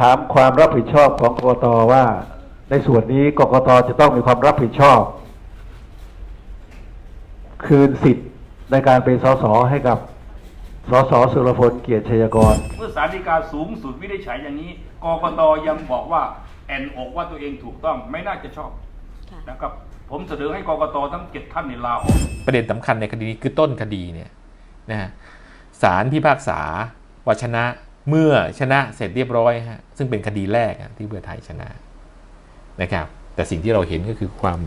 ถามความรับผิดชอบของกกตว่า ในส่วนนี้กกตจะต้องมีความรับผิดชอบ คืนสิทธิ์ในการเป็นสสให้กับสสสุรพลเกียรติชัยกร เมื่อศาลฎีกาสูงสุดวินิจฉัยอย่างนี้กกตยังบอกว่าแอนอกว่าตัวเองถูกต้องไม่น่าจะชอบค่ะนะครับผมเสนอให้กกตทั้งเจ็ดท่านในลาออกประเด็นสำคัญในคดีนี้คือต้นคดีเนี่ยนะฮะศาลพิพากษาว่าชนะ เมื่อชนะเสร็จเรียบร้อยฮะซึ่งเป็นคดีแรกที่เพื่อไทยชนะนะครับ แต่สิ่งที่เราเห็นก็คือความ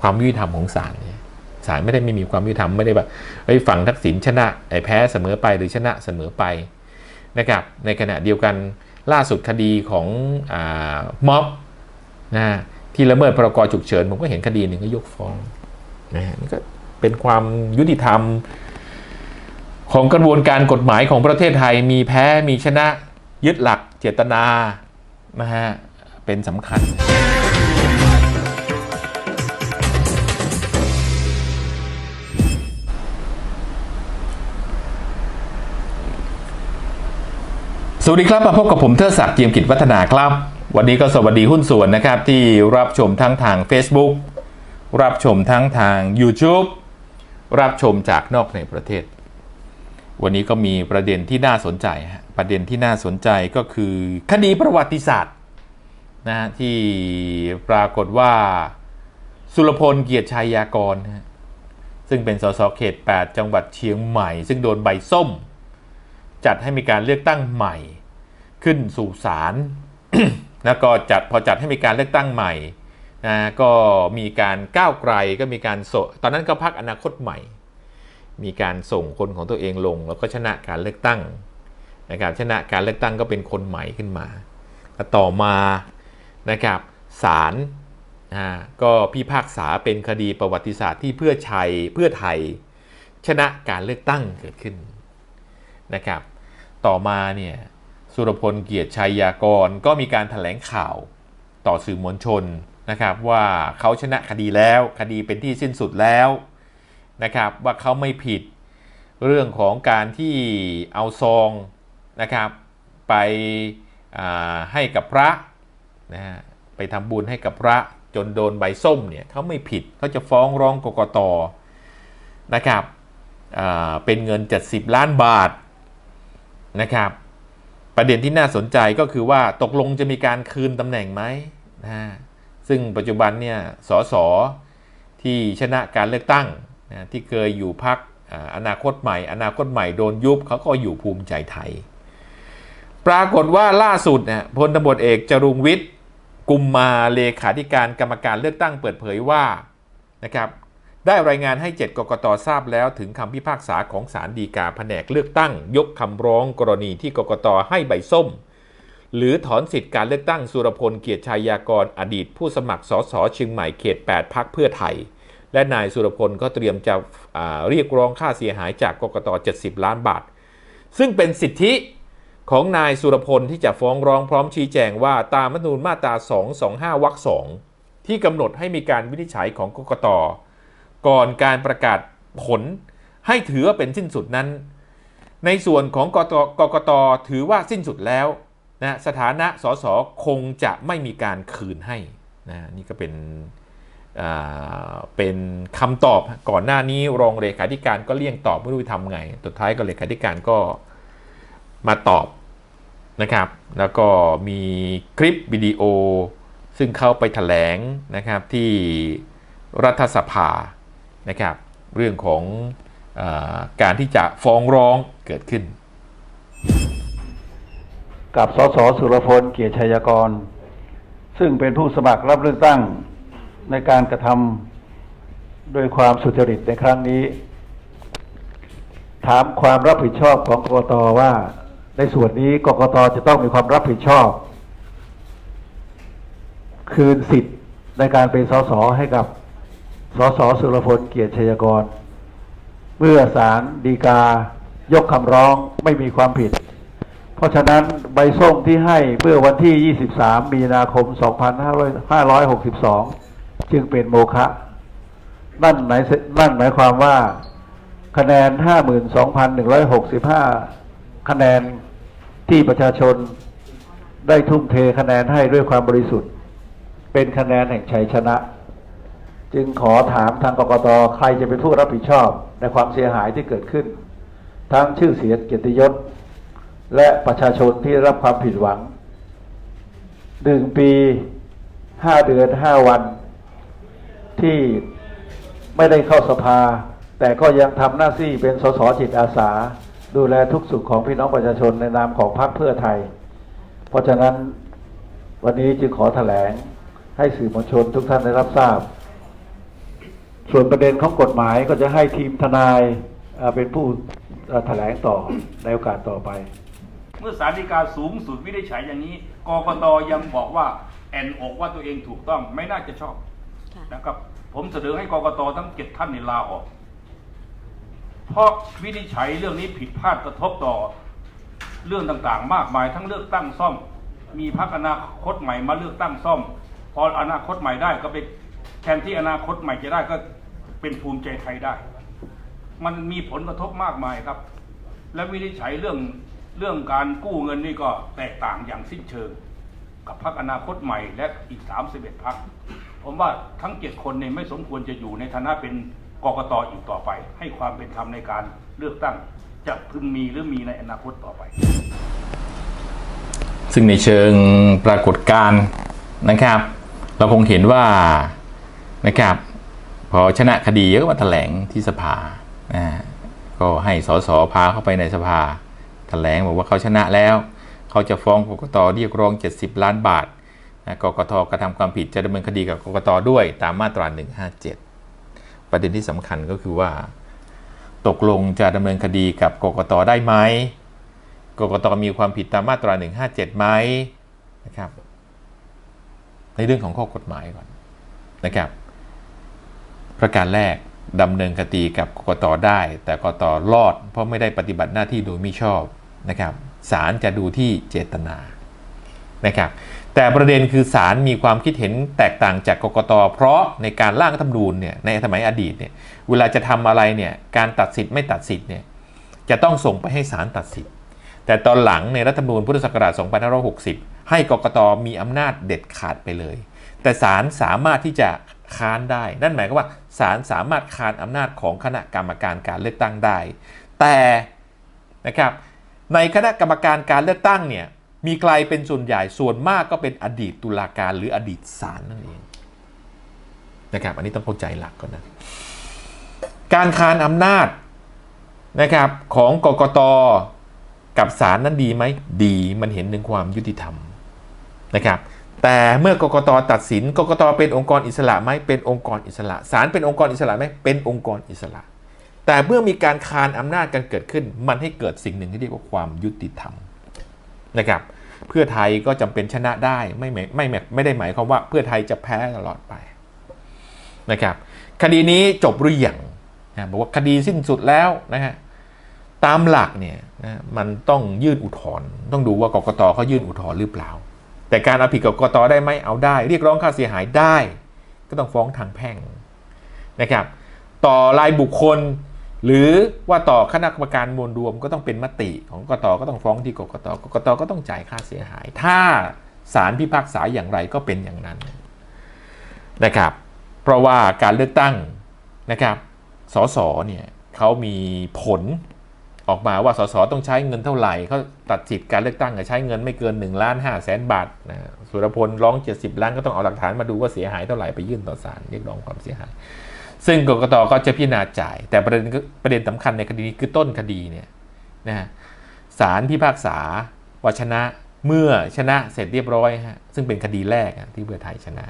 ความยุติธรรมของศาลเนี่ยศาลไม่ได้ไม่มีความยุติธรรมไม่ได้แบบไอ้ฝั่งทักษิณชนะไอ้แพ้เสมอไปหรือชนะเสมอไปนะครับ ในขณะเดียวกันล่าสุดคดีของอม็อบนะฮะที่ละเมิดพรกฉุกเฉินผมก็เห็นคดีหนึ่งก็ยกฟ้องนะฮะนี่ก็เป็นความยุติธรรม ของกระบวนการกฎหมายของประเทศไทยมีแพ้มีชนะยึดหลักเจตนานะฮะเป็นสำคัญสวัสดีครับ มาพบกับผมเทอศักดิ์เจียมกิจวัฒนาครับ วันนี้ก็สวัสดีหุ้นส่วนนะครับ ที่รับชมทั้งทาง Facebook รับชมทั้งทาง YouTube รับชมจากนอกในประเทศ วันนี้ก็มีประเด็นที่น่าสนใจฮะประเด็นที่น่าสนใจก็คือคดีประวัติศาสตร์นะฮะที่ปรากฏว่าสุรพลเกียรติชัยยากรนะซึ่งเป็นสสเขต 8 จังหวัดเชียงใหม่ ซึ่งโดนใบส้ม จัดให้มีการเลือกตั้งใหม่ ขึ้นสู่ศาลแล้วก็จัดพอจัดให้มีการเลือกตั้งใหม่นะก็มีการก้าวไกลก็มีการส่งตอนนั้นก็พักอนาคตใหม่ มีการส่งคนของตัวเองลง แล้วก็ชนะการเลือกตั้งนะครับชนะการเลือกตั้งก็เป็นคนใหม่ขึ้นมาแล้วต่อมานะครับศาลก็พิพากษาเป็นคดีประวัติศาสตร์ที่เพื่อชัยเพื่อไทย ชนะการเลือกตั้งเกิดขึ้นนะครับ ต่อมาเนี่ยสุรพลเกียรติชัยยากรก็มีการถแถลงข่าวต่อสื่อมวลชนนะครับว่าเขาชนะคดีแล้วคดีเป็นที่สิ้นสุดแล้ว นะครับว่าเขาไม่ผิดเรื่องของการที่เอาซองนะครับไปให้กับพระนะฮะไปทำบุญให้กับพระจนโดนใบส้มเนี่ยเขาไม่ผิดเขาจะฟ้องร้องกกตนะครับเป็นเงิน 70 ล้านบาทนะครับ ประเด็นที่น่าสนใจก็คือว่าตกลงจะมีการคืนตำแหน่งไหมนะฮะซึ่งปัจจุบันเนี่ยสสที่ชนะการเลือกตั้ง นะที่เคยอยู่พักอนาคตใหม่ อนาคตใหม่โดนยุบเขาก็อยู่ภูมิใจไทย ปรากฏว่าล่าสุดเนี่ยพลตำรวจเอกจรุงวิทย์กุมมาเลขาธิการกรรมการเลือกตั้งเปิดเผยว่านะครับได้รายงานให้ 7 กกตทราบแล้วถึงคำพิพากษาของศาลฎีกาแผนกเลือกตั้ง ยกคำร้องกรณีที่กกตให้ใบส้ม หรือถอนสิทธิการเลือกตั้งสุรพลเกียรติชัยยากรอดีตผู้สมัครสสเชียงใหม่เขต 8 พักเพื่อไทย และนายสุรพลก็เตรียมจะเรียกร้องค่าเสียหายจากกกต 70 ล้านบาท ซึ่งเป็นสิทธิของนายสุรพลที่จะฟ้องร้องพร้อมชี้แจงว่าตามรัฐธรรมนูญมาตรา 225 วรรคสองที่กำหนดให้มีการวินิจฉัยของกกต ก่อนการประกาศผลให้ถือว่าเป็นสิ้นสุดนั้น ในส่วนของกตกกตถือว่าสิ้นสุดแล้วนะสถานะสสคงจะไม่มีการคืนให้นะนี่ก็เป็น เป็นคำตอบก่อนหน้านี้รองเลขาธิการก็เลี่ยงตอบไม่รู้จะทำไงสุดท้ายก็เลขาธิการก็มาตอบนะครับ แล้วก็มีคลิปวิดีโอ ซึ่งเข้าไปแถลงนะครับที่รัฐสภานะครับเรื่องของอการที่จะฟ้องร้องเกิดขึ้น กับสสสุรพลเกียรติชัยกร ซึ่งเป็นผู้สมัครรับเลือกตั้ง ในการกระทำโดยความสุจริตในครั้งนี้ ถามความรับผิดชอบของกกตว่า ในส่วนนี้กกตจะต้องมีความรับผิดชอบ คืนสิทธิ์ในการเป็นสสให้กับสสสุรพลเกียรติชัยกร เมื่อศาลฎีกายกคำร้องไม่มีความผิด เพราะฉะนั้นใบส้มที่ให้เมื่อวันที่ 23 มีนาคม 2562 จึงเป็นโมฆะนั่นหมายนั่นหมายความว่า คะแนน52,165คะแนนที่ประชาชนได้ทุ่มเทคะแนนให้ด้วยความบริสุทธิ์ เป็นคะแนนแห่งชัยชนะ จึงขอถามทางกกตใครจะเป็นผู้รับผิดชอบในความเสียหายที่เกิดขึ้น ทั้งชื่อเสียงเกียรติยศ และประชาชนที่รับความผิดหวังหนึ่งปีห้าเดือนห้าวัน ที่ไม่ได้เข้าสภา แต่ก็ยังทำหน้าที่เป็นสสจิตอาสา ดูแลทุกสุขของพี่น้องประชาชนในนามของพรรคเพื่อไทย เพราะฉะนั้นวันนี้จึงขอแถลงให้สื่อมวลชนทุกท่านได้รับทราบ ส่วนประเด็นของกฎหมายก็จะให้ทีมทนายเป็นผู้เอ่อแถลงต่อในโอกาสต่อไป เมื่อศาลฎีกาสูงสุดวินิจฉัยอย่างนี้กกตยังบอกว่าแอนอกว่าตัวเองถูกต้องไม่น่าจะชอบ นะครับ ผมเสนอให้กรกตทั้งเจ็ดท่านในลาออก เพราะวินิจฉัยเรื่องนี้ผิดพลาดกระทบต่อเรื่องต่างๆ มากมายทั้งเลือกตั้งซ่อม มีพรรคอนาคตใหม่มาเลือกตั้งซ่อม พออนาคตใหม่ได้ก็ไปแทนที่อนาคตใหม่จะได้ก็เป็นภูมิใจไทยได้ มันมีผลกระทบมากมายครับ และวินิจฉัยเรื่องเรื่องการกู้เงินนี่ก็แตกต่างอย่างสิ้นเชิง กับพรรคอนาคตใหม่และอีก 31พรรค ผมว่าทั้งเจ็ดคนเนี่ยไม่สมควรจะอยู่ในฐานะเป็นกกตอีกต่อไป ให้ความเป็นธรรมในการเลือกตั้ง จะพึงมีหรือมีในอนาคตต่อไป ซึ่งในเชิงปรากฏการณ์นะครับ เราคงเห็นว่านะครับพอชนะคดีก็มาแถลงที่สภานะก็ให้สสพาเข้าไปในสภา แถลงบอกว่าเขาชนะแล้ว เขาจะฟ้องกกตเรียกร้อง 70 ล้านบาท กกตกระทำความผิดจะดำเนินคดีกับกกตด้วยตามมาตรา 157 ประเด็นที่สำคัญก็คือว่า ตกลงจะดำเนินคดีกับกกตได้ไหมกกตมีความผิดตามมาตรา 157ไหมนะครับ ในเรื่องของข้อกฎหมายก่อนนะครับ ประการแรกดำเนินคดีกับกกตได้ แต่กกตรอด เพราะไม่ได้ปฏิบัติหน้าที่โดยมิชอบนะครับศาลจะดูที่เจตนานะครับ แต่ประเด็นคือศาลมีความคิดเห็นแตกต่างจากกกต เพราะในการร่างรัฐธรรมนูญเนี่ยในสมัยอดีตเนี่ยเวลาจะทำอะไรเนี่ยการตัดสิทธิ์ไม่ตัดสิทธิ์เนี่ยจะต้องส่งไปให้ศาลตัดสิทธิ์ แต่ตอนหลังในรัฐธรรมนูญพุทธศักราช 2560 ให้กกตมีอำนาจเด็ดขาดไปเลย แต่ศาลสามารถที่จะค้านได้ นั่นหมายความว่าศาลสามารถค้านอำนาจของคณะกรรมการการเลือกตั้งได้ แต่นะครับในคณะกรรมการการเลือกตั้งเนี่ย มีใครเป็นส่วนใหญ่ส่วนมากก็เป็นอดีตตุลาการหรืออดีตศาลนั่นเองนะครับอันนี้ต้องเข้าใจหลักก่อนนะ การคานอำนาจนะครับของกกตกับศาลนั้นดีไหมดีมันเห็นถึงความยุติธรรมนะครับแต่เมื่อกกตตัดสินกกตเป็นองค์กรอิสระไหมเป็นองค์กรอิสระศาลเป็นองค์กรอิสระไหมเป็นองค์กรอิสระ แต่เมื่อมีการคานอำนาจกันเกิดขึ้น มันให้เกิดสิ่งหนึ่งที่เรียกว่าความยุติธรรมนะครับ เพื่อไทยก็จำเป็นชนะได้ไม่ไม่ไม่ไม่ไม่ได้หมายความว่าเพื่อไทยจะแพ้ตลอดไปนะครับคดีนี้จบหรือยังนะบอกว่าคดีสิ้นสุดแล้วนะฮะตามหลักเนี่ยนะมันต้องยื่นอุทธรณ์ต้องดูว่ากกตเขายื่นอุทธรณ์หรือเปล่า แต่การเอาผิดกับกกตได้ไหมเอาได้ เรียกร้องค่าเสียหายได้ ก็ต้องฟ้องทางแพ่งนะครับ ต่อรายบุคคล หรือว่าต่อคณะกรรมการมวลรวมก็ต้องเป็นมติของกตก็ต้องฟ้องที่กกตกกตก็ต้องจ่ายค่าเสียหาย ถ้าศาลพิพากษาอย่างไรก็เป็นอย่างนั้นนะครับ เพราะว่าการเลือกตั้งนะครับสสเนี่ยเขามีผลออกมาว่าสสต้องใช้เงินเท่าไหร่เขาตัดสิทธิ์การเลือกตั้งใช้เงินไม่เกิน1ล้าน5แสนบาทนะสุรพลร้อง 70 ล้านก็ต้องเอาหลักฐานมาดูว่าเสียหายเท่าไหร่ไปยื่นต่อศาลเรียกร้องความเสียหาย ซึ่งกกตก็จะพิจารณาจ่าย แต่ประเด็นประเด็นสำคัญในคดีนี้คือต้นคดีเนี่ยนะฮะศาลพิพากษาวชนะเมื่อชนะเสร็จเรียบร้อยฮะซึ่งเป็นคดีแรกที่เพื่อไทยชนะ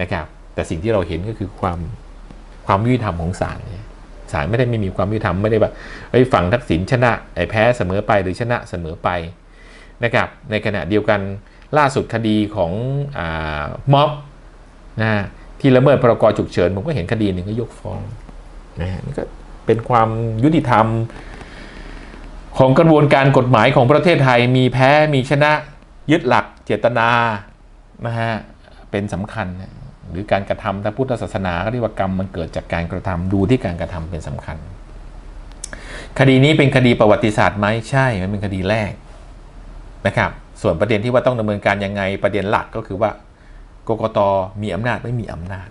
นะครับ แต่สิ่งที่เราเห็นก็คือความความยุติธรรมของศาลเนี่ยศาลไม่ได้ไม่มีความยุติธรรมไม่ได้แบบไอ้ฝั่งทักษิณชนะไอ้แพ้เสมอไปหรือชนะเสมอไปนะครับในขณะเดียวกันล่าสุดคดีของอาม็อบนะ ที่ละเมิดพรกฉุกเฉินผมก็เห็นคดีหนึ่งก็ยกฟ้องนะฮะนี่ก็เป็นความยุติธรรม ของกระบวนการกฎหมายของประเทศไทยมีแพ้มีชนะยึดหลักเจตนานะฮะเป็นสำคัญ หรือการกระทำทางพุทธศาสนาก็เรียกว่ากรรมมันเกิดจากการกระทำดูที่การกระทำเป็นสำคัญ คดีนี้เป็นคดีประวัติศาสตร์ไหมใช่มันเป็นคดีแรกนะครับ ส่วนประเด็นที่ว่าต้องดำเนินการยังไงประเด็นหลักก็คือว่า กกตมีอำนาจไม่มีอำนาจ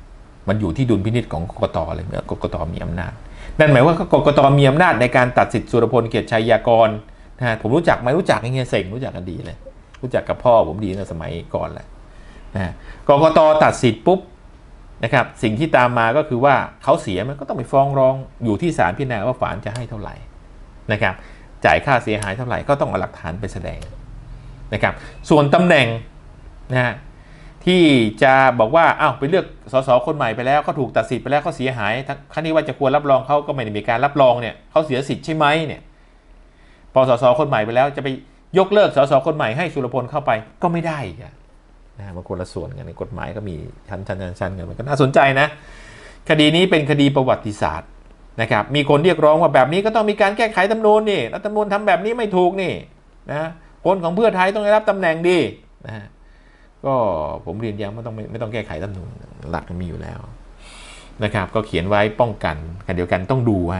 มันอยู่ที่ดุลพินิจของกกตเลยเมื่อกกตมีอำนาจ นั่นหมายว่ากกตมีอำนาจในการตัดสิทธิ์สุรพลเกียรติชัยยากรนะฮะผมรู้จักไหมรู้จักไอ้เงี้ยเสงรู้จักกันดีเลย รู้จักกับพ่อผมดีในสมัยก่อนแหละนะฮะกกตตัดสิทธิ์ปุ๊บนะครับสิ่งที่ตามมาก็คือว่าเขาเสียมันก็ต้องไปฟ้องร้องอยู่ที่ศาลพิจารณาว่าศาลจะให้เท่าไหร่นะครับจ่ายค่าเสียหายเท่าไหร่ก็ต้องเอาหลักฐานไปแสดงนะครับส่วนตำแหน่งนะฮะ ที่จะบอกว่าอ้าวไปเลือกสสคนใหม่ไปแล้วเขาถูกตัดสิทธิ์ไปแล้วเขาเสียหายทั้งครั้นี้ว่าจะควรรับรองเขาก็ไม่ได้มีการรับรองเนี่ยเขาเสียสิทธิ์ใช่ไหมเนี่ยพอสสคนใหม่ไปแล้วจะไปยกเลิกสสคนใหม่ให้สุรพลเข้าไปก็ไม่ได้อีกอะนะมันคนละส่วนกันในกฎหมายก็มีชั้นชั้นชั้นชั้นกันมันก็น่าสนใจนะ คดีนี้เป็นคดีประวัติศาสตร์นะครับมีคนเรียกร้องว่าแบบนี้ก็ต้องมีการแก้ไขตำนูนนี่รัฐธรรมนูญทำแบบนี้ไม่ถูกนี่นะคนของเพื่อไทยต้องได้รับตำแหน่งดีนะฮะ ก็ผมเรียนย้ำว่าต้องไม่ไม่ต้องแก้ไขรัฐมนูญหลักมันมีอยู่แล้วนะครับก็เขียนไว้ป้องกันกันเดียวกันต้องดูว่า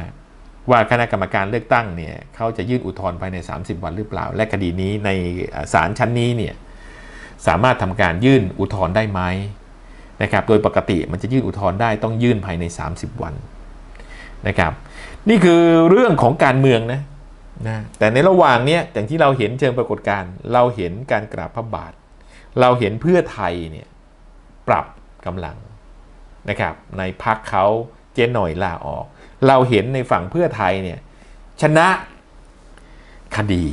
ว่าคณะกรรมการเลือกตั้งเนี่ยเขาจะยื่นอุทธรณ์ภายใน 30 วันหรือเปล่า และคดีนี้ในศาลชั้นนี้เนี่ยสามารถทำการยื่นอุทธรณ์ได้ไหมนะครับโดยปกติมันจะยื่นอุทธรณ์ได้ต้องยื่นภายใน 30 วันนะครับนี่คือเรื่องของการเมืองนะนะแต่ในระหว่างเนี้ยอย่างที่เราเห็นเชิงปรากฏการณ์เราเห็นการกราบพระบาท เราเห็นเพื่อไทยเนี่ยปรับกำลังนะครับในพักเขาเจนหน่อยลาออก เราเห็นในฝั่งเพื่อไทยเนี่ยชนะคดี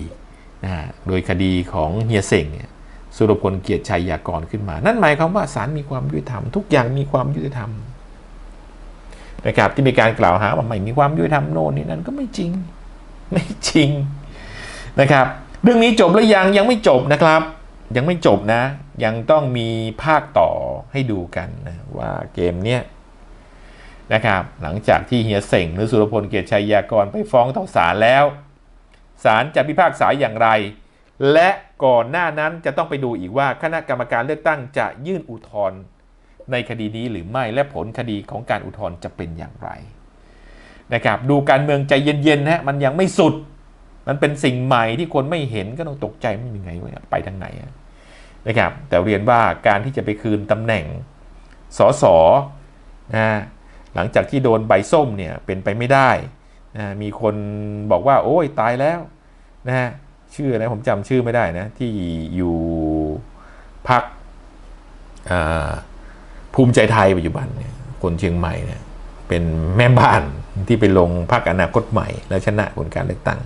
นะโดยคดีของเฮียเสงเนี่ยสุรพลเกียรติชัยยากรขึ้นมา นั่นหมายความว่าศาลมีความยุติธรรม ทุกอย่างมีความยุติธรรมนะครับที่มีการกล่าวหาว่าไม่มีความยุติธรรมโน่นนี่นั่นก็ไม่จริงไม่จริงนะครับ เรื่องนี้จบแล้วยังยังไม่จบนะครับ ยังไม่จบนะ ยังต้องมีภาคต่อให้ดูกันนะว่าเกมเนี้ยนะครับหลังจากที่เฮียเสงหรือสุรพลเกียรติชัยยากรไปฟ้องต่อศาลแล้วศาลจะพิพากษาอย่างไร และก่อนหน้านั้นจะต้องไปดูอีกว่าคณะกรรมการเลือกตั้งจะยื่นอุทธรณ์ในคดีนี้หรือไม่และผลคดีของการอุทธรณ์จะเป็นอย่างไรนะครับดูการเมืองใจเย็นๆนะมันยังไม่สุด มันเป็นสิ่งใหม่ที่คนไม่เห็นก็ต้องตกใจไม่ยังไงวะไปทางไหนอะ นะครับ แต่เรียนว่าการที่จะไปคืนตำแหน่งสสนะหลังจากที่โดนใบส้มเนี่ยเป็นไปไม่ได้นะมีคนบอกว่า โอ้ยตายแล้วนะชื่ออะไรผมจำชื่อไม่ได้นะ ที่อยู่พักภูมิใจไทยปัจจุบันเนี่ยคนเชียงใหม่เนี่ยเป็นแม่บ้านที่ไปลงพักอนาคตใหม่ แล้วชนะผลการเลือกตั้ง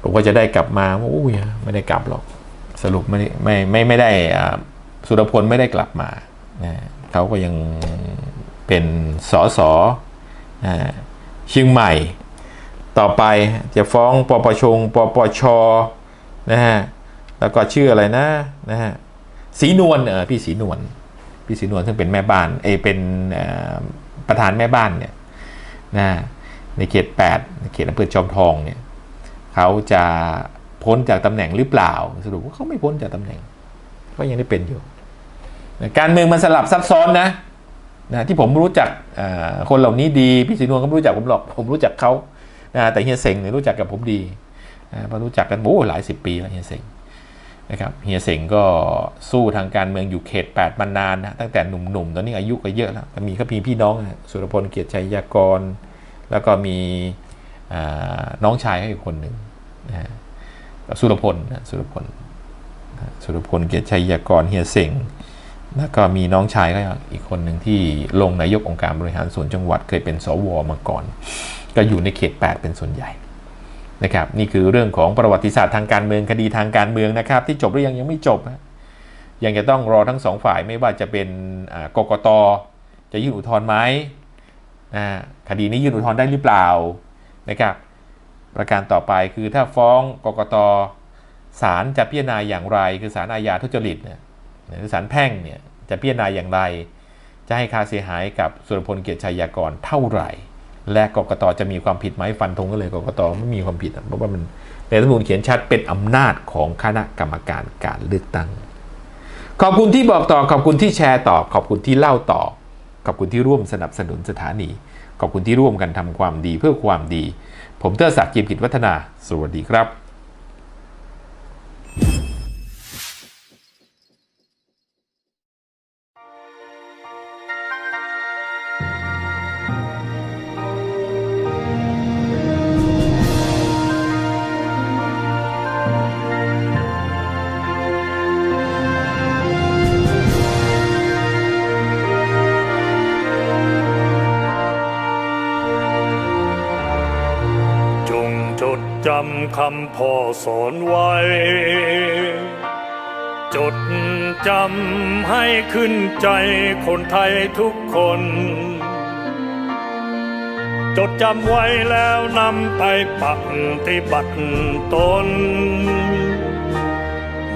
ผมก็จะได้กลับมาว่าอุ้ยไม่ได้กลับหรอก สรุปไม่ไม่ไม่ไม่ได้สุรพลไม่ได้กลับมานะเขาก็ยังเป็นสอสอเชียงใหม่ ต่อไปจะฟ้องปปชงปปชนะฮะแล้วก็ชื่ออะไรนะนะฮะสีนวลเออพี่สีนวลพี่สีนวลซึ่งเป็นแม่บ้านเอเป็นประธานแม่บ้านเนี่ยนะในเขต 8 ในเขตอำเภอจอมทองเนี่ยเขาจะ พ้นจากตำแหน่งหรือเปล่า สรุปว่าเขาไม่พ้นจากตำแหน่ง ก็ยังได้เป็นอยู่ การเมืองมันสลับซับซ้อนนะนะที่ผมรู้จักคนเหล่านี้ดี พี่สีนวลก็ไม่รู้จักผมหรอก ผมรู้จักเขานะแต่เฮียเสงเนี่ยรู้จักกับผมดีนะเพราะรู้จักกันโอ้หลายสิบปีแล้วเฮียเสงนะครับเฮียเสงก็สู้ทางการเมืองอยู่เขต 8 มานานนะตั้งแต่หนุ่มๆตอนนี้อายุก็เยอะแล้วมีเขามีพี่น้อง สุรพลเกียรติชัยยากร แล้วก็มีน้องชายเขาอีกคนหนึ่งนะ สุรพลนะสุรพลสุรพลเกียรติชัยยากรเฮียเสงแล้วก็มีน้องชายก็อีกคนหนึ่งที่ลงนายกองค์การบริหารส่วนจังหวัดเคยเป็นสวมาก่อน ก็อยู่ในเขต 8 เป็นส่วนใหญ่นะครับนี่คือเรื่องของประวัติศาสตร์ทางการเมืองคดีทางการเมืองนะครับ ที่จบหรือยังยังไม่จบ ยังจะต้องรอทั้งสองฝ่ายไม่ว่าจะเป็นกกตจะยื่นอุทธรณ์ไหมนะคดีนี้ยื่นอุทธรณ์ได้หรือเปล่านะครับ ประการต่อไปคือถ้าฟ้องกกตศาลจะพิจารณาอย่างไร คือศาลอาญาทุจริตเนี่ยหรือศาลแพ่งเนี่ยจะพิจารณาอย่างไร จะให้ค่าเสียหายกับสุรพลเกียรติชัยยากรเท่าไหร่ และกกตจะมีความผิดไหมฟันธงก็เลยกกตไม่มีความผิดเพราะว่ามันในรัฐมนูญเขียนชัดเป็นอำนาจของคณะกรรมการการเลือกตั้ง ขอบคุณที่บอกต่อขอบคุณที่แชร์ต่อ ขอบคุณที่เล่าต่อ ขอบคุณที่ร่วมสนับสนุนสถานี ขอบคุณที่ร่วมกันทำความดีเพื่อความดี ผมเตอร์ศักดิ์กิมกิจวัฒนา สวัสดีครับำคำพ่อสอนไว้ จดจำให้ขึ้นใจคนไทยทุกคน จดจำไว้แล้วนำไปปฏิบัติตน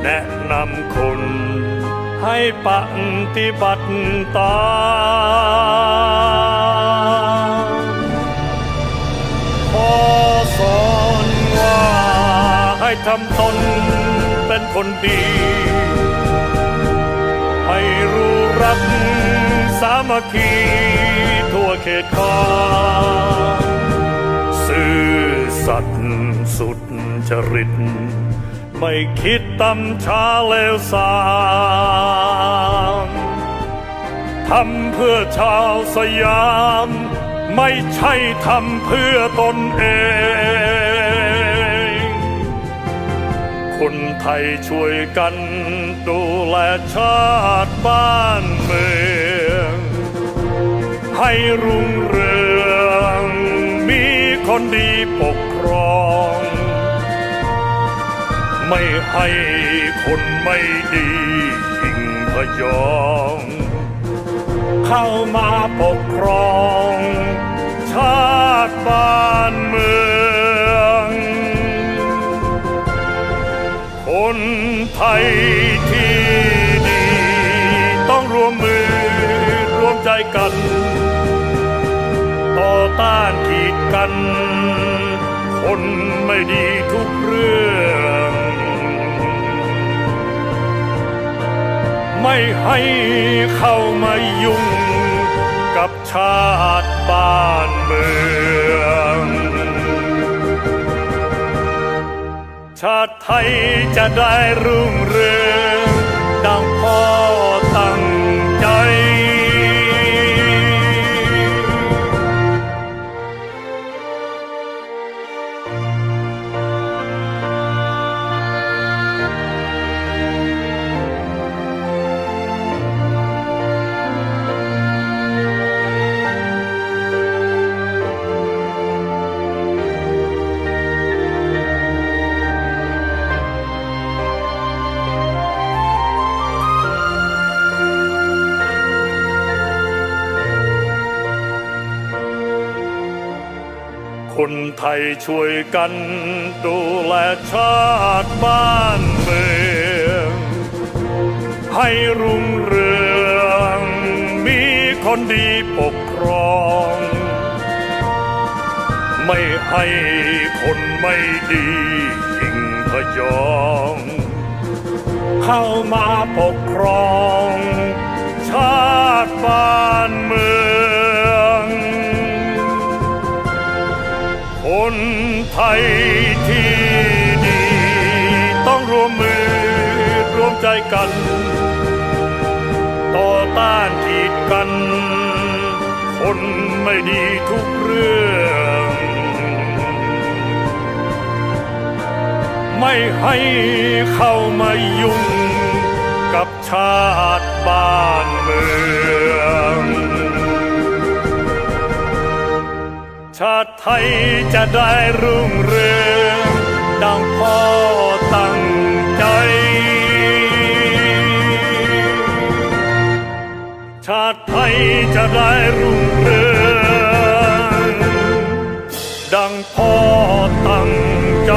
แนะนำคนให้ปฏิบัติตาม ทำตนเป็นคนดี ให้รู้รักสามัคคีทั่วเขตขอซื่อสัตย์สุดจริต ไม่คิดตำช้าเลวสามทำเพื่อชาวสยาม ไม่ใช่ทำเพื่อตนเอง คนไทยช่วยกันดูแลชาติบ้านเมือง ให้รุ่งเรืองมีคนดีปกครอง ไม่ให้คนไม่ดียิงพยอง เข้ามาปกครอง ชาติบ้านเมือง คนไทยที่ดี ต้องรวมมือรวมใจกัน ต่อต้านกีดกัน คนไม่ดีทุกเรื่อง ไม่ให้เข้ามายุ่งกับชาติบ้านเมือง ชาติ ไทยจะได้รุ่งเรืองดังพ่อ คนไทยช่วยกันดูแลชาติบ้านเมือง ให้รุ่งเรืองมีคนดีปกครอง ไม่ให้คนไม่ดียิงพยอง เข้ามาปกครอง ชาติบ้านเมือง คนไทยที่ดี ต้องรวมมือรวมใจกัน ต่อต้านกีดกัน คนไม่ดีทุกเรื่อง ไม่ให้เข้ามายุ่งกับชาติบ้านเมือง ชาติไทยจะได้รุ่งเรืองดังพ่อตั้งใจ ชาติไทยจะได้รุ่งเรืองดังพ่อตั้งใจ